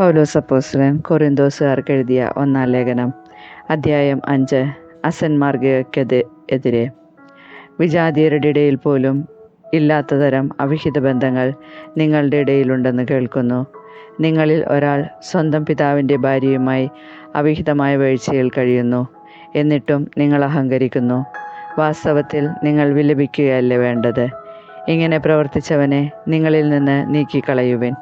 പൗലോസപ്പോസ്ലൻ കൊറിന്തോസുകാർക്ക് എഴുതിയ ഒന്നാം ലേഖനം അധ്യായം അഞ്ച് അസന്മാർഗയ്ക്കെതി എതിരെ. വിജാതീയരുടെ ഇടയിൽ പോലും ഇല്ലാത്ത തരം അവിഹിത ബന്ധങ്ങൾ നിങ്ങളുടെ ഇടയിലുണ്ടെന്ന് കേൾക്കുന്നു. നിങ്ങളിൽ ഒരാൾ സ്വന്തം പിതാവിന്റെ ഭാര്യയുമായി അവിഹിതമായ വീഴ്ചയിൽ കഴിയുന്നു എന്നിട്ടും നിങ്ങൾ അഹങ്കരിക്കുന്നു. വാസ്തവത്തിൽ നിങ്ങൾ വിലപിക്കുകയല്ലേ വേണ്ടത്. ഇങ്ങനെ പ്രവർത്തിച്ചവനെ നിങ്ങളിൽ നിന്ന് നീക്കിക്കളയുവിൻ.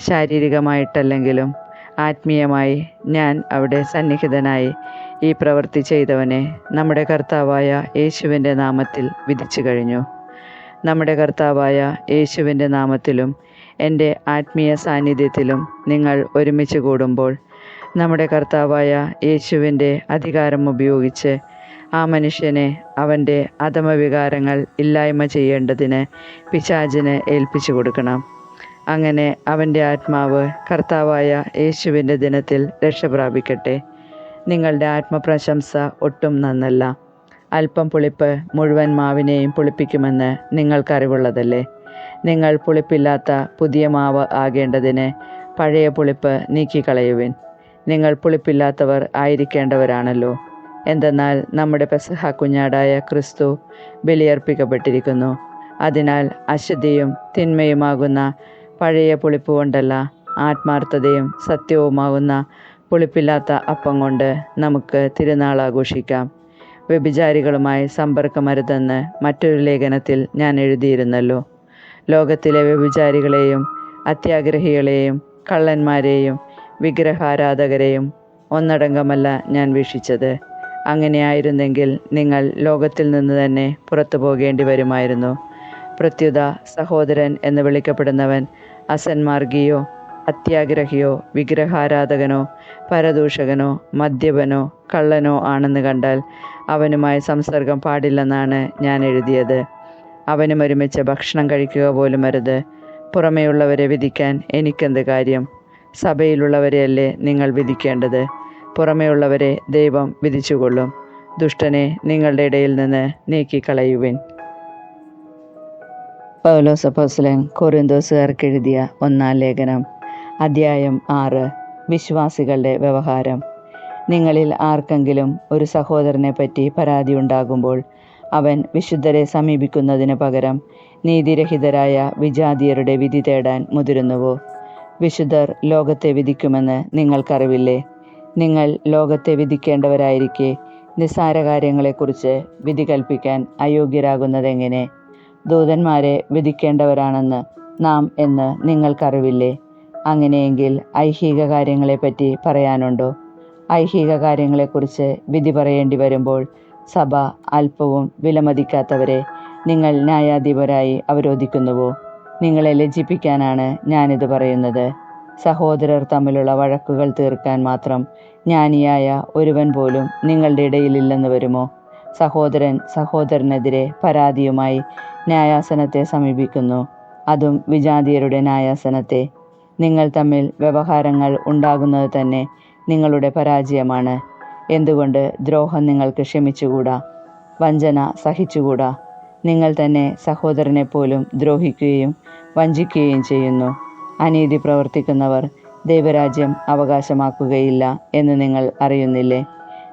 ശാരീരികമായിട്ടല്ലെങ്കിലും ആത്മീയമായി ഞാൻ അവിടെ സന്നിഹിതനായി ഈ പ്രവൃത്തി ചെയ്തവനെ നമ്മുടെ കർത്താവായ യേശുവിന്റെ നാമത്തിൽ വിധിച്ചു കഴിഞ്ഞു. നമ്മുടെ കർത്താവായ യേശുവിന്റെ നാമത്തിലും എന്റെ ആത്മീയ സാന്നിധ്യത്തിലും നിങ്ങൾ ഒരുമിച്ച് കൂടുമ്പോൾ നമ്മുടെ കർത്താവായ യേശുവിന്റെ അധികാരം ഉപയോഗിച്ച് ആ മനുഷ്യനെ അവന്റെ അധമവികാരങ്ങൾ ഇല്ലായ്മ ചെയ്യേണ്ടതിന് പിശാചിന് ഏൽപ്പിച്ചു കൊടുക്കണം. അങ്ങനെ അവന്റെ ആത്മാവ് കർത്താവായ യേശുവിന്റെ ദിനത്തിൽ രക്ഷ പ്രാപിക്കട്ടെ. നിങ്ങളുടെ ആത്മപ്രശംസ ഒട്ടും നന്നല്ല. അല്പം പുളിപ്പ് മുഴുവൻ മാവിനെയും പുളിപ്പിക്കുമെന്ന് നിങ്ങൾക്കറിവുള്ളതല്ലേ? നിങ്ങൾ പുളിപ്പില്ലാത്ത പുതിയ മാവ് ആകേണ്ടതിന് പഴയ പുളിപ്പ് നീക്കിക്കളയുവിൻ. നിങ്ങൾ പുളിപ്പില്ലാത്തവർ ആയിരിക്കേണ്ടവരാണല്ലോ. എന്തെന്നാൽ നമ്മുടെ പെസഹ കുഞ്ഞാടായ ക്രിസ്തു ബലിയർപ്പിക്കപ്പെട്ടിരിക്കുന്നു. അതിനാൽ അശുദ്ധിയും തിന്മയുമാകുന്ന പഴയ പുളിപ്പ് കൊണ്ടല്ല ആത്മാർത്ഥതയും സത്യവുമാകുന്ന പുളിപ്പില്ലാത്ത അപ്പം കൊണ്ട് നമുക്ക് തിരുനാൾ ആഘോഷിക്കാം. വ്യഭിചാരികളുമായി സമ്പർക്കമരുതെന്ന് മറ്റൊരു ലേഖനത്തിൽ ഞാൻ എഴുതിയിരുന്നല്ലോ. ലോകത്തിലെ വ്യഭിചാരികളെയും അത്യാഗ്രഹികളെയും കള്ളന്മാരെയും വിഗ്രഹാരാധകരെയും ഒന്നടങ്കമല്ല ഞാൻ വീക്ഷിച്ചത്. അങ്ങനെയായിരുന്നെങ്കിൽ നിങ്ങൾ ലോകത്തിൽ നിന്ന് തന്നെ പുറത്തു പോകേണ്ടി വരുമായിരുന്നു പ്രത്യുത സഹോദരൻ എന്ന് വിളിക്കപ്പെടുന്നവൻ അസന്മാർഗിയോ അത്യാഗ്രഹിയോ വിഗ്രഹാരാധകനോ പരദൂഷകനോ മദ്യപനോ കള്ളനോ ആണെന്ന് കണ്ടാൽ അവനുമായി സംസർഗം പാടില്ലെന്നാണ് ഞാൻ എഴുതിയത്. അവനും ഒരുമിച്ച് ഭക്ഷണം കഴിക്കുക പോലും അരുത്. പുറമേയുള്ളവരെ വിധിക്കാൻ എനിക്കെന്ത് കാര്യം? സഭയിലുള്ളവരെയല്ലേ നിങ്ങൾ വിധിക്കേണ്ടത്? പുറമേയുള്ളവരെ ദൈവം വിധിച്ചുകൊള്ളും. ദുഷ്ടനെ നിങ്ങളുടെ ഇടയിൽ നിന്ന് നീക്കിക്കളയുവിൻ. പൗലോസ് അപ്പോസ്ലൻ കൊറിന്തോസുകാർക്ക് എഴുതിയ ഒന്നാം ലേഖനം അധ്യായം ആറ് വിശ്വാസികളുടെ വ്യവഹാരം. നിങ്ങളിൽ ആർക്കെങ്കിലും ഒരു സഹോദരനെ പറ്റി പരാതി ഉണ്ടാകുമ്പോൾ അവൻ വിശുദ്ധരെ സമീപിക്കുന്നതിന് പകരം നീതിരഹിതരായ വിജാതിയരുടെ വിധി തേടാൻ മുതിരുന്നുവോ? വിശുദ്ധർ ലോകത്തെ വിധിക്കുമെന്ന് നിങ്ങൾക്കറിവില്ലേ? നിങ്ങൾ ലോകത്തെ വിധിക്കേണ്ടവരായിരിക്കെ നിസ്സാര കാര്യങ്ങളെക്കുറിച്ച് വിധി കൽപ്പിക്കാൻ അയോഗ്യരാകുന്നതെങ്ങനെ? ദൂതന്മാരെ വിധിക്കേണ്ടവരാണെന്ന് നാം എന്ന് നിങ്ങൾക്കറിവില്ലേ? അങ്ങനെയെങ്കിൽ ഐഹിക കാര്യങ്ങളെപ്പറ്റി പറയാനുണ്ടോ? ഐഹിക കാര്യങ്ങളെക്കുറിച്ച് വിധി പറയേണ്ടി വരുമ്പോൾ സഭ അല്പവും വിലമതിക്കാത്തവരെ നിങ്ങൾ ന്യായാധിപരായി അവരോധിക്കുന്നുവോ? നിങ്ങളെ ലജ്ജിപ്പിക്കാനാണ് ഞാനിത് പറയുന്നത്. സഹോദരർ തമ്മിലുള്ള വഴക്കുകൾ തീർക്കാൻ മാത്രം ജ്ഞാനിയായ ഒരുവൻ പോലും നിങ്ങളുടെ ഇടയിലില്ലെന്ന് വരുമോ? സഹോദരൻ സഹോദരനെതിരെ പരാതിയുമായി ന്യായാസനത്തെ സമീപിക്കുന്നു. അതും വിജാതീയരുടെ ന്യായാസനത്തെ. നിങ്ങൾ തമ്മിൽ വ്യവഹാരങ്ങൾ ഉണ്ടാകുന്നത് തന്നെ നിങ്ങളുടെ പരാജയമാണ്. എന്തുകൊണ്ട് ദ്രോഹം നിങ്ങൾക്ക് ക്ഷമിച്ചുകൂടാ? വഞ്ചന സഹിച്ചുകൂടാ? നിങ്ങൾ തന്നെ സഹോദരനെ പോലും ദ്രോഹിക്കുകയും വഞ്ചിക്കുകയും ചെയ്യുന്നു. അനീതി പ്രവർത്തിക്കുന്നവർ ദൈവരാജ്യം അവകാശമാക്കുകയില്ല എന്ന് നിങ്ങൾ അറിയുന്നില്ലേ?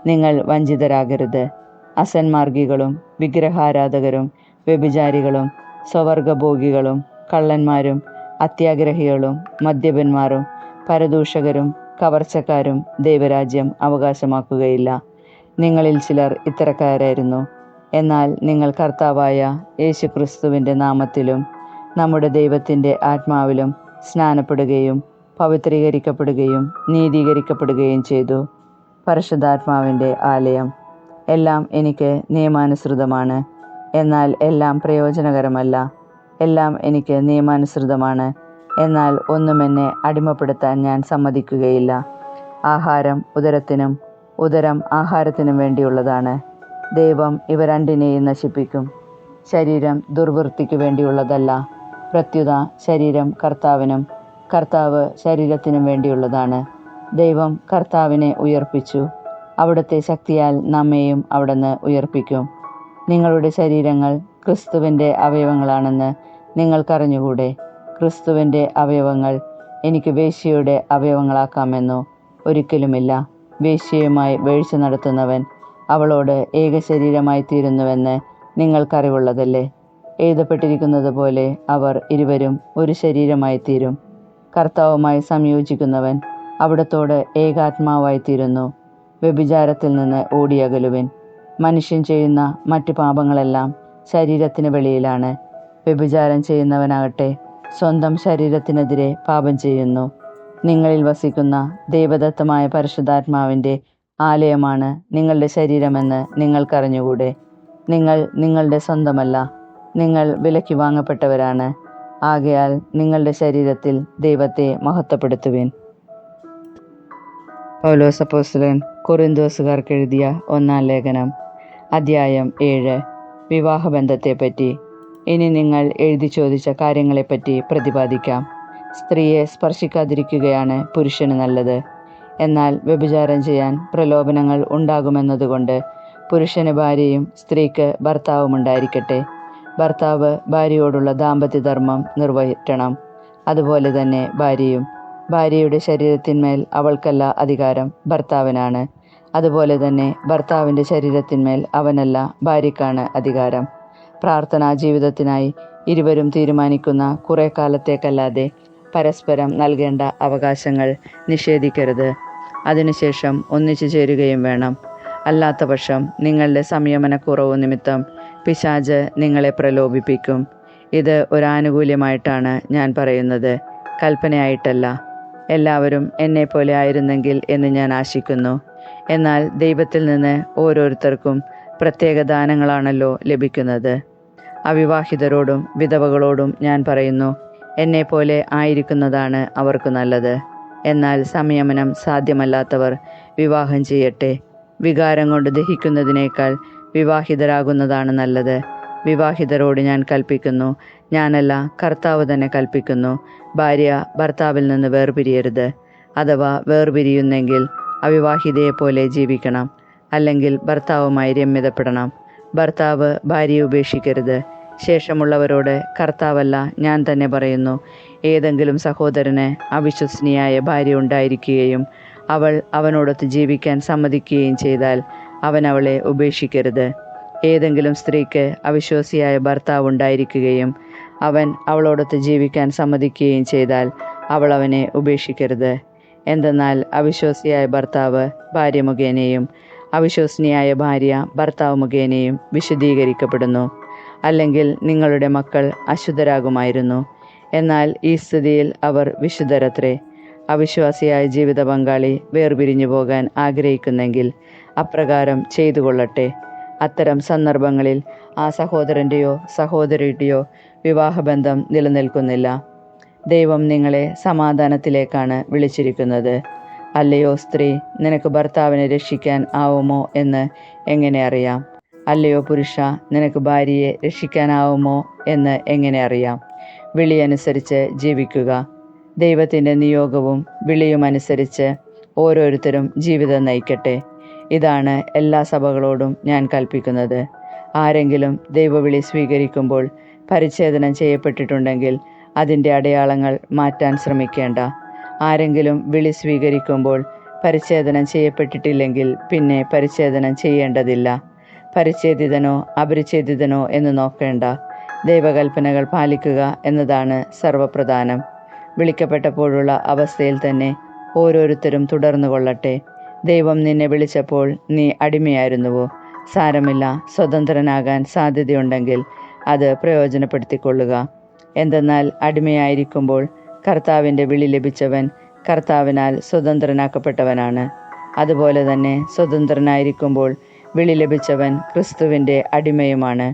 നിങ്ങൾ വഞ്ചിതരാകരുത്. അസന്മാർഗികളും വിഗ്രഹാരാധകരും വ്യഭിചാരികളും സ്വവർഗഭോഗികളും കള്ളന്മാരും അത്യാഗ്രഹികളും മദ്യപന്മാരും പരദൂഷകരും കവർച്ചക്കാരും ദൈവരാജ്യം അവകാശമാക്കുകയില്ല. നിങ്ങളിൽ ചിലർ ഇത്തരക്കാരായിരുന്നു. എന്നാൽ നിങ്ങൾ കർത്താവായ യേശു ക്രിസ്തുവിന്റെ നാമത്തിലും നമ്മുടെ ദൈവത്തിന്റെ ആത്മാവിലും സ്നാനപ്പെടുകയും പവിത്രീകരിക്കപ്പെടുകയും നീതീകരിക്കപ്പെടുകയും ചെയ്തു. പരിശുദ്ധാത്മാവിന്റെ ആലയം. എല്ലാം എനിക്ക് നിയമാനുസൃതമാണ്. എന്നാൽ എല്ലാം പ്രയോജനകരമല്ല. എല്ലാം എനിക്ക് നിയമാനുസൃതമാണ്. എന്നാൽ ഒന്നും എന്നെ അടിമപ്പെടുത്താൻ ഞാൻ സമ്മതിക്കുകയില്ല. ആഹാരം ഉദരത്തിനും ഉദരം ആഹാരത്തിനും വേണ്ടിയുള്ളതാണ്. ദൈവം ഇവ രണ്ടിനെയും നശിപ്പിക്കും. ശരീരം ദുർവൃത്തിക്ക് വേണ്ടിയുള്ളതല്ല. പ്രത്യുത ശരീരം കർത്താവിനും കർത്താവ് ശരീരത്തിനും വേണ്ടിയുള്ളതാണ്. ദൈവം കർത്താവിനെ ഉയർപ്പിച്ചു. അവിടുത്തെ ശക്തിയാൽ നമ്മെയും അവിടുന്ന് ഉയർപ്പിക്കും. നിങ്ങളുടെ ശരീരങ്ങൾ ക്രിസ്തുവിന്റെ അവയവങ്ങളാണെന്ന് നിങ്ങൾക്കറിഞ്ഞുകൂടെ. ക്രിസ്തുവിന്റെ അവയവങ്ങൾ എനിക്ക് വേശ്യയുടെ അവയവങ്ങളാക്കാമെന്നോ ഒരിക്കലുമില്ല. വേശ്യയുമായി വീഴ്ച നടത്തുന്നവൻ അവളോട് ഏകശരീരമായി തീരുന്നുവെന്ന് നിങ്ങൾക്കറിവുള്ളതല്ലേ? എഴുതപ്പെട്ടിരിക്കുന്നത് പോലെ അവർ ഇരുവരും ഒരു ശരീരമായി തീരും. കർത്താവുമായി സംയോജിക്കുന്നവൻ അവിടത്തോട് ഏകാത്മാവായി തീരുന്നു. വ്യഭിചാരത്തിൽ നിന്ന് ഓടിയകലുവിൻ. മനുഷ്യൻ ചെയ്യുന്ന മറ്റു പാപങ്ങളെല്ലാം ശരീരത്തിന് വെളിയിലാണ്. വ്യഭിചാരം ചെയ്യുന്നവനാകട്ടെ സ്വന്തം ശരീരത്തിനെതിരെ പാപം ചെയ്യുന്നു. നിങ്ങളിൽ വസിക്കുന്ന ദൈവദത്തമായ പരിശുദ്ധാത്മാവിന്റെ ആലയമാണ് നിങ്ങളുടെ ശരീരമെന്ന് നിങ്ങൾക്കറിഞ്ഞുകൂടെ. നിങ്ങൾ നിങ്ങളുടെ സ്വന്തമല്ല നിങ്ങൾ വിലക്കി വാങ്ങപ്പെട്ടവരാണ്. ആകയാൽ നിങ്ങളുടെ ശരീരത്തിൽ ദൈവത്തെ മഹത്വപ്പെടുത്തുവിൻ. പൗലോസ് അപ്പോസ്തലൻ കൊറിന്തോസുകാർക്ക് എഴുതിയ ഒന്നാം ലേഖനം അധ്യായം ഏഴ്. വിവാഹബന്ധത്തെപ്പറ്റി. ഇനി നിങ്ങൾ എഴുതി ചോദിച്ച കാര്യങ്ങളെപ്പറ്റി പ്രതിപാദിക്കാം. സ്ത്രീയെ സ്പർശിക്കാതിരിക്കുകയാണ് പുരുഷന് നല്ലത്. എന്നാൽ വ്യഭിചാരം ചെയ്യാൻ പ്രലോഭനങ്ങൾ ഉണ്ടാകുമെന്നതുകൊണ്ട് പുരുഷന് ഭാര്യയും സ്ത്രീക്ക് ഭർത്താവും ഉണ്ടായിരിക്കട്ടെ ഭർത്താവ് ഭാര്യയോടുള്ള ദാമ്പത്യധർമ്മം നിർവഹിക്കണം. അതുപോലെ തന്നെ ഭാര്യയും. ഭാര്യയുടെ ശരീരത്തിന്മേൽ അവൾക്കല്ല അധികാരം ഭർത്താവിനാണ്. അതുപോലെ തന്നെ ഭർത്താവിന്റെ ശരീരത്തിന്മേൽ അവനല്ല ഭാര്യയ്ക്കാണ് അധികാരം. പ്രാർത്ഥനാ ജീവിതത്തിനായി ഇരുവരും തീരുമാനിക്കുന്ന കുറേ കാലത്തേക്കല്ലാതെ പരസ്പരം നൽകേണ്ട അവകാശങ്ങൾ നിഷേധിക്കരുത്. അതിനുശേഷം ഒന്നിച്ചു ചേരുകയും വേണം. അല്ലാത്ത പക്ഷം നിങ്ങളുടെ സംയമനക്കുറവ് നിമിത്തം പിശാജ് നിങ്ങളെ പ്രലോഭിപ്പിക്കും. ഇത് ഒരാനുകൂല്യമായിട്ടാണ് ഞാൻ പറയുന്നത്. കൽപ്പനയായിട്ടല്ല. എല്ലാവരും എന്നെപ്പോലെ ആയിരുന്നെങ്കിൽ എന്ന് ഞാൻ ആശിക്കുന്നു. എന്നാൽ ദൈവത്തിൽ നിന്ന് ഓരോരുത്തർക്കും പ്രത്യേക ദാനങ്ങളാണല്ലോ ലഭിക്കുന്നത്. അവിവാഹിതരോടും വിധവകളോടും ഞാൻ പറയുന്നു എന്നെപ്പോലെ ആയിരിക്കുന്നതാണ് അവർക്ക് നല്ലത്. എന്നാൽ സംയമനം സാധ്യമല്ലാത്തവർ വിവാഹം ചെയ്യട്ടെ. വികാരം കൊണ്ട് ദഹിക്കുന്നതിനേക്കാൾ വിവാഹിതരാകുന്നതാണ് നല്ലത്. വിവാഹിതരോട് ഞാൻ കൽപ്പിക്കുന്നു. ഞാനല്ല കർത്താവ് തന്നെ കൽപ്പിക്കുന്നു. ഭാര്യ ഭർത്താവിൽ നിന്ന് വേർപിരിയരുത്. അഥവാ വേർപിരിയുന്നെങ്കിൽ അവിവാഹിതയെപ്പോലെ ജീവിക്കണം. അല്ലെങ്കിൽ ഭർത്താവുമായി രമ്യതപ്പെടണം. ഭർത്താവ് ഭാര്യയെ ഉപേക്ഷിക്കരുത്. ശേഷമുള്ളവരോട് കർത്താവല്ല ഞാൻ തന്നെ പറയുന്നു. ഏതെങ്കിലും സഹോദരന് അവിശ്വസനീയായ ഭാര്യ ഉണ്ടായിരിക്കുകയും അവൾ അവനോടൊത്ത് ജീവിക്കാൻ സമ്മതിക്കുകയും ചെയ്താൽ അവൻ അവളെ ഉപേക്ഷിക്കരുത്. ഏതെങ്കിലും സ്ത്രീക്ക് അവിശ്വാസിയായ ഭർത്താവ് ഉണ്ടായിരിക്കുകയും അവൻ അവളോടൊത്ത് ജീവിക്കാൻ സമ്മതിക്കുകയും ചെയ്താൽ അവൾ അവനെ ഉപേക്ഷിക്കരുത്. എന്തെന്നാൽ അവിശ്വാസിയായ ഭർത്താവ് ഭാര്യ മുഖേനയും അവിശ്വസനീയായ ഭാര്യ ഭർത്താവ് മുഖേനയും വിശദീകരിക്കപ്പെടുന്നു. അല്ലെങ്കിൽ നിങ്ങളുടെ മക്കൾ അശുദ്ധരാകുമായിരുന്നു. എന്നാൽ ഈ സ്ഥിതിയിൽ അവർ വിശുദ്ധരത്രേ അവിശ്വാസിയായ ജീവിത പങ്കാളി വേർപിരിഞ്ഞു പോകാൻ ആഗ്രഹിക്കുന്നെങ്കിൽ അപ്രകാരം ചെയ്തു കൊള്ളട്ടെ അത്തരം സന്ദർഭങ്ങളിൽ ആ സഹോദരന്റെയോ സഹോദരിയുടെയോ വിവാഹബന്ധം നിലനിൽക്കുന്നില്ല. ദൈവം നിങ്ങളെ സമാധാനത്തിലേക്കാണ് വിളിച്ചിരിക്കുന്നത്. അല്ലയോ സ്ത്രീ നിനക്ക് ഭർത്താവിനെ രക്ഷിക്കാൻ ആവുമോ എന്ന് എങ്ങനെ അറിയാം? അല്ലയോ പുരുഷ നിനക്ക് ഭാര്യയെ രക്ഷിക്കാനാവുമോ എന്ന് എങ്ങനെ അറിയാം? വിളി അനുസരിച്ച് ജീവിക്കുക. ദൈവത്തിന്റെ നിയോഗവും വിളിയും അനുസരിച്ച് ഓരോരുത്തരും ജീവിതം നയിക്കട്ടെ. ഇതാണ് എല്ലാ സഭകളോടും ഞാൻ കൽപ്പിക്കുന്നത്. ആരെങ്കിലും ദൈവവിളി സ്വീകരിക്കുമ്പോൾ പരിച്ഛേദനം ചെയ്യപ്പെട്ടിട്ടുണ്ടെങ്കിൽ അതിന്റെ അടയാളങ്ങൾ മാറ്റാൻ ശ്രമിക്കേണ്ട. ആരെങ്കിലും വിളി സ്വീകരിക്കുമ്പോൾ പരിച്ഛേദനം ചെയ്യപ്പെട്ടിട്ടില്ലെങ്കിൽ പിന്നെ പരിച്ഛേദനം ചെയ്യേണ്ടതില്ല. പരിച്ഛേദിതനോ അപരിച്ഛേദിതനോ എന്ന് നോക്കേണ്ട. ദൈവകൽപ്പനകൾ പാലിക്കുക എന്നതാണ് സർവപ്രധാനം. വിളിക്കപ്പെട്ടപ്പോഴുള്ള അവസ്ഥയിൽ തന്നെ ഓരോരുത്തരും തുടർന്നു കൊള്ളട്ടെ ദൈവം നിന്നെ വിളിച്ചപ്പോൾ നീ അടിമയായിരുന്നുവോ? സാരമില്ല സ്വതന്ത്രനാകാൻ സാധ്യതയുണ്ടെങ്കിൽ അത് പ്രയോജനപ്പെടുത്തിക്കൊള്ളുക. എന്തെന്നാൽ അടിമയായിരിക്കുമ്പോൾ കർത്താവിന്റെ വിളി ലഭിച്ചവൻ കർത്താവിനാൽ സ്വതന്ത്രനാക്കപ്പെട്ടവനാണ്. അതുപോലെ തന്നെ സ്വതന്ത്രനായിരിക്കുമ്പോൾ വിളി ലഭിച്ചവൻ ക്രിസ്തുവിന്റെ അടിമയുമാണ്.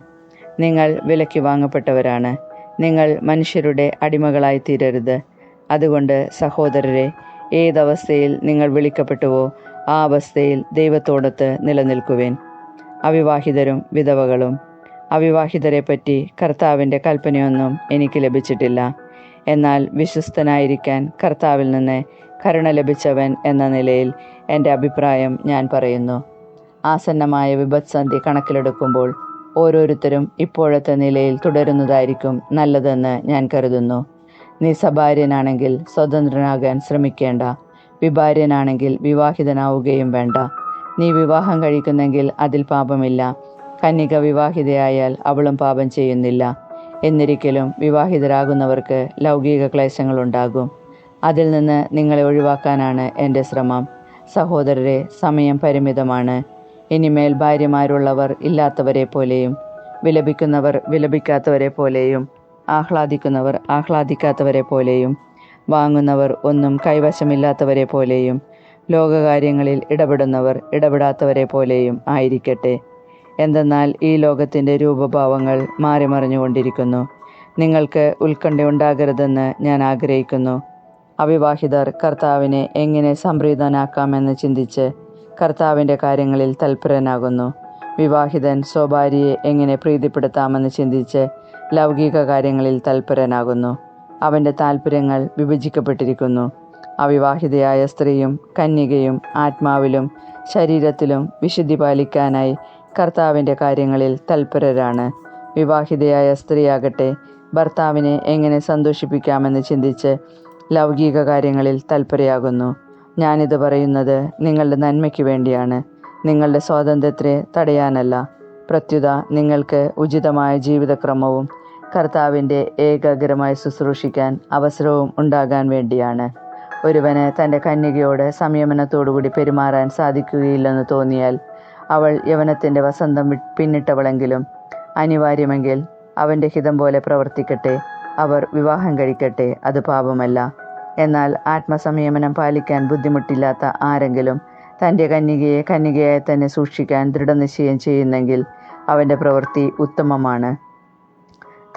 നിങ്ങൾ വിലയ്ക്ക് വാങ്ങപ്പെട്ടവരാണ്. നിങ്ങൾ മനുഷ്യരുടെ അടിമകളായി തീരരുത്. അതുകൊണ്ട് സഹോദരരെ ഏതവസ്ഥയിൽ നിങ്ങൾ വിളിക്കപ്പെട്ടുവോ? ആ അവസ്ഥയിൽ ദൈവത്തോടൊത്ത് നിലനിൽക്കുവേൻ. അവിവാഹിതരും വിധവകളും അവിവാഹിതരെ പറ്റി കർത്താവിന്റെ കൽപ്പനയൊന്നും എനിക്ക് ലഭിച്ചിട്ടില്ല. എന്നാൽ വിശ്വസ്തനായിരിക്കാൻ കർത്താവിൽ നിന്ന് കരുണ ലഭിച്ചവൻ എന്ന നിലയിൽ എന്റെ അഭിപ്രായം ഞാൻ പറയുന്നു. ആസന്നമായ വിപത്സന്ധി കണക്കിലെടുക്കുമ്പോൾ ഓരോരുത്തരും ഇപ്പോഴത്തെ നിലയിൽ തുടരുന്നതായിരിക്കും നല്ലതെന്ന് ഞാൻ കരുതുന്നു. നീ സഭാര്യനാണെങ്കിൽ സ്വതന്ത്രനാകാൻ ശ്രമിക്കേണ്ട വിഭാര്യനാണെങ്കിൽ വിവാഹിതനാവുകയും വേണ്ട. നീ വിവാഹം കഴിക്കുന്നെങ്കിൽ അതിൽ പാപമില്ല. കന്യക വിവാഹിതയായാൽ അവളും പാപം ചെയ്യുന്നില്ല. എന്നിരിക്കലും വിവാഹിതരാകുന്നവർക്ക് ലൗകിക ക്ലേശങ്ങളുണ്ടാകും അതിൽ നിന്ന് നിങ്ങളെ ഒഴിവാക്കാനാണ് എന്റെ ശ്രമം. സഹോദരരെ സമയം പരിമിതമാണ്. ഇനിമേൽ ഭാര്യമാരുള്ളവർ ഇല്ലാത്തവരെ പോലെയും വിലപിക്കുന്നവർ വിലപിക്കാത്തവരെ പോലെയും ആഹ്ലാദിക്കുന്നവർ ആഹ്ലാദിക്കാത്തവരെ പോലെയും വാങ്ങുന്നവർ ഒന്നും കൈവശമില്ലാത്തവരെ പോലെയും ലോകകാര്യങ്ങളിൽ ഇടപെടുന്നവർ ഇടപെടാത്തവരെ പോലെയും ആയിരിക്കട്ടെ. എന്തെന്നാൽ ഈ ലോകത്തിന്റെ രൂപഭാവങ്ങൾ മാറിമറിഞ്ഞുകൊണ്ടിരിക്കുന്നു. നിങ്ങൾക്ക് ഉത്കണ്ഠയുണ്ടാകരുതെന്ന് ഞാൻ ആഗ്രഹിക്കുന്നു. അവിവാഹിതർ കർത്താവിനെ എങ്ങനെ സംപ്രീതനാക്കാമെന്ന് ചിന്തിച്ച് കർത്താവിന്റെ കാര്യങ്ങളിൽ തൽപരനാകുന്നു. വിവാഹിതൻ സ്വഭാര്യയെ എങ്ങനെ പ്രീതിപ്പെടുത്താമെന്ന് ചിന്തിച്ച് ലൗകിക കാര്യങ്ങളിൽ തൽപരനാകുന്നു. അവന്റെ താൽപ്പര്യങ്ങൾ വിഭജിക്കപ്പെട്ടിരിക്കുന്നു. അവിവാഹിതയായ സ്ത്രീയും കന്യകയും ആത്മാവിലും ശരീരത്തിലും വിശുദ്ധി പാലിക്കാനായി കർത്താവിന്റെ കാര്യങ്ങളിൽ തൽപരരാണ്. വിവാഹിതയായ സ്ത്രീയാകട്ടെ ഭർത്താവിനെ എങ്ങനെ സന്തോഷിപ്പിക്കാമെന്ന് ചിന്തിച്ച് ലൗകിക കാര്യങ്ങളിൽ തൽപരയാകുന്നു. ഞാനിത് പറയുന്നത് നിങ്ങളുടെ നന്മയ്ക്ക് വേണ്ടിയാണ്. നിങ്ങളുടെ സ്വാതന്ത്ര്യത്തെ തടയാനല്ല. പ്രത്യുത നിങ്ങൾക്ക് ഉചിതമായ ജീവിതക്രമവും കർത്താവിന്റെ ഏകാഗ്രമായി ശുശ്രൂഷിക്കാൻ അവസരവും ഉണ്ടാകാൻ വേണ്ടിയാണ്. ഒരുവന് തന്റെ കന്യകയോട് സംയമനത്തോടുകൂടി പെരുമാറാൻ സാധിക്കുകയില്ലെന്ന് തോന്നിയാൽ അവൾ യവനത്തിന്റെ വസന്തം പിന്നിട്ടവളെങ്കിലും അനിവാര്യമെങ്കിൽ അവന്റെ ഹിതം പോലെ പ്രവർത്തിക്കട്ടെ അവർ വിവാഹം കഴിക്കട്ടെ അത് പാപമല്ല. എന്നാൽ ആത്മസംയമനം പാലിക്കാൻ ബുദ്ധിമുട്ടില്ലാത്ത ആരെങ്കിലും തന്റെ കന്യകയെ കന്യകയായി തന്നെ സൂക്ഷിക്കാൻ ദൃഢനിശ്ചയം ചെയ്യുന്നെങ്കിൽ അവന്റെ പ്രവൃത്തി ഉത്തമമാണ്.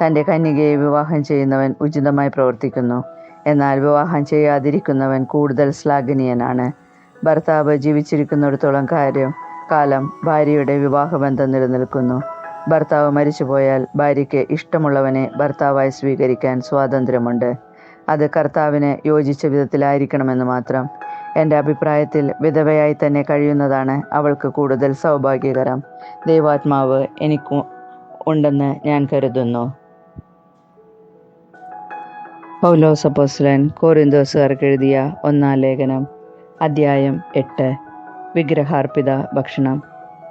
തന്റെ കന്യകയെ വിവാഹം ചെയ്യുന്നവൻ ഉചിതമായി പ്രവർത്തിക്കുന്നു. എന്നാൽ വിവാഹം ചെയ്യാതിരിക്കുന്നവൻ കൂടുതൽ ശ്ലാഘനീയനാണ്. ഭർത്താവ് ജീവിച്ചിരിക്കുന്നിടത്തോളം കാര്യം കാലം ഭാര്യയുടെ വിവാഹബന്ധം നിലനിൽക്കുന്നു. ഭർത്താവ് മരിച്ചുപോയാൽ ഭാര്യയ്ക്ക് ഇഷ്ടമുള്ളവനെ ഭർത്താവായി സ്വീകരിക്കാൻ സ്വാതന്ത്ര്യമുണ്ട്. അത് കർത്താവിന് യോജിച്ച വിധത്തിലായിരിക്കണമെന്ന് മാത്രം. എന്റെ അഭിപ്രായത്തിൽ വിധവയായി തന്നെ കഴിയുന്നതാണ് അവൾക്ക് കൂടുതൽ സൗഭാഗ്യകരം. ദൈവാത്മാവ് എനിക്ക് ഉണ്ടെന്ന് ഞാൻ കരുതുന്നു. പൗലോസ് അപ്പോസ്ലൻ കോറിന്തോസുകാർക്ക് എഴുതിയ ഒന്നാം ലേഖനം അദ്ധ്യായം എട്ട് വിഗ്രഹാർപ്പിത ഭക്ഷണം.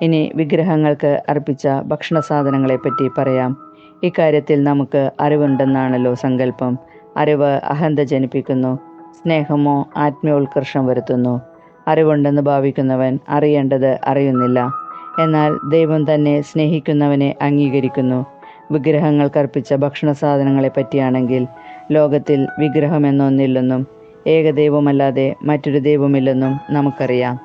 ഇനി വിഗ്രഹങ്ങൾക്ക് അർപ്പിച്ച ഭക്ഷണ സാധനങ്ങളെപ്പറ്റി പറയാം. ഇക്കാര്യത്തിൽ നമുക്ക് അറിവുണ്ടെന്നാണല്ലോ സങ്കല്പം. അറിവ് അഹന്ത ജനിപ്പിക്കുന്നു സ്നേഹമോ ആത്മീയോത്കർഷം വരുത്തുന്നു. അറിവുണ്ടെന്ന് ഭാവിക്കുന്നവൻ അറിയേണ്ടത് അറിയുന്നില്ല. എന്നാൽ ദൈവം തന്നെ സ്നേഹിക്കുന്നവനെ അംഗീകരിക്കുന്നു. വിഗ്രഹങ്ങൾക്കർപ്പിച്ച ഭക്ഷണ സാധനങ്ങളെ പറ്റിയാണെങ്കിൽ ലോകത്തിൽ വിഗ്രഹമെന്നൊന്നില്ലെന്നും ഏകദൈവമല്ലാതെ മറ്റൊരു ദൈവമില്ലെന്നും നമുക്കറിയാം.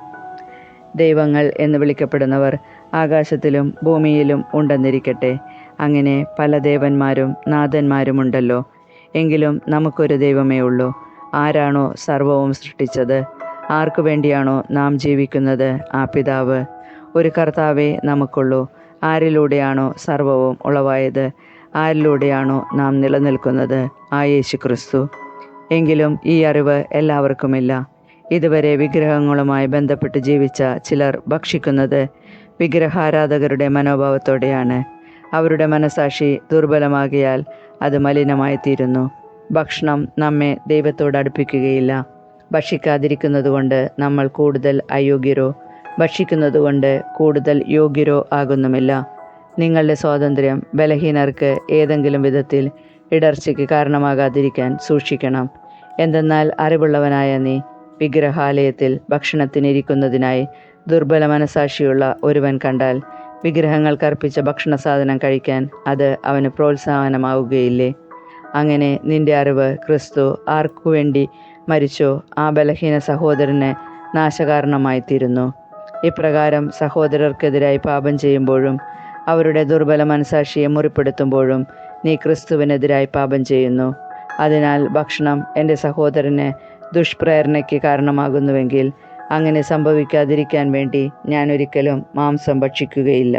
ദൈവങ്ങൾ എന്ന് വിളിക്കപ്പെടുന്നവർ ആകാശത്തിലും ഭൂമിയിലും ഉണ്ടെന്നിരിക്കട്ടെ. അങ്ങനെ പല ദേവന്മാരും നാഥന്മാരുമുണ്ടല്ലോ. എങ്കിലും നമുക്കൊരു ദൈവമേ ഉള്ളൂ. ആരാണോ സർവവും സൃഷ്ടിച്ചത്? ആർക്കു വേണ്ടിയാണോ നാം ജീവിക്കുന്നത് ആ പിതാവ്? ഒരു കർത്താവേ നമുക്കുള്ളൂ. ആരിലൂടെയാണോ സർവവും ഉളവായത്? ആരിലൂടെയാണോ നാം നിലനിൽക്കുന്നത്? ആ യേശു ക്രിസ്തു എങ്കിലും ഈ അറിവ് എല്ലാവർക്കുമില്ല. ഇതുവരെ വിഗ്രഹങ്ങളുമായി ബന്ധപ്പെട്ട് ജീവിച്ച ചിലർ ഭക്ഷിക്കുന്നത് വിഗ്രഹാരാധകരുടെ മനോഭാവത്തോടെയാണ്. അവരുടെ മനസാക്ഷി ദുർബലമാകിയാൽ അത് മലിനമായി തീരുന്നു ഭക്ഷണം നമ്മെ ദൈവത്തോട് അടുപ്പിക്കുകയില്ല. ഭക്ഷിക്കാതിരിക്കുന്നതുകൊണ്ട് നമ്മൾ കൂടുതൽ അയോഗ്യരോ ഭക്ഷിക്കുന്നതുകൊണ്ട് കൂടുതൽ യോഗ്യരോ ആകുന്നുമില്ല. നിങ്ങളുടെ സ്വാതന്ത്ര്യം ബലഹീനർക്ക് ഏതെങ്കിലും വിധത്തിൽ ഇടർച്ചയ്ക്ക് കാരണമാകാതിരിക്കാൻ സൂക്ഷിക്കണം. എന്തെന്നാൽ അറിവുള്ളവനായ നീ വിഗ്രഹാലയത്തിൽ ഭക്ഷണത്തിനിരിക്കുന്നതിനായി ദുർബല മനസാക്ഷിയുള്ള ഒരുവൻ കണ്ടാൽ വിഗ്രഹങ്ങൾക്കർപ്പിച്ച ഭക്ഷണ സാധനം കഴിക്കാൻ അത് അവന് പ്രോത്സാഹനമാവുകയില്ലേ? അങ്ങനെ നിന്റെ അറിവ് ക്രിസ്തു ആർക്കു വേണ്ടി മരിച്ചോ ആ ബലഹീന സഹോദരന് നാശകാരണമായി തീരുന്നു ഇപ്രകാരം സഹോദരർക്കെതിരായി പാപം ചെയ്യുമ്പോഴും അവരുടെ ദുർബല മനസാക്ഷിയെ മുറിപ്പെടുത്തുമ്പോഴും നീ ക്രിസ്തുവിനെതിരായി പാപം ചെയ്യുന്നു. അതിനാൽ ഭക്ഷണം എന്റെ സഹോദരന് ദുഷ്പ്രേരണയ്ക്ക് കാരണമാകുന്നുവെങ്കിൽ അങ്ങനെ സംഭവിക്കാതിരിക്കാൻ വേണ്ടി ഞാൻ ഒരിക്കലും മാംസം ഭക്ഷിക്കുകയില്ല.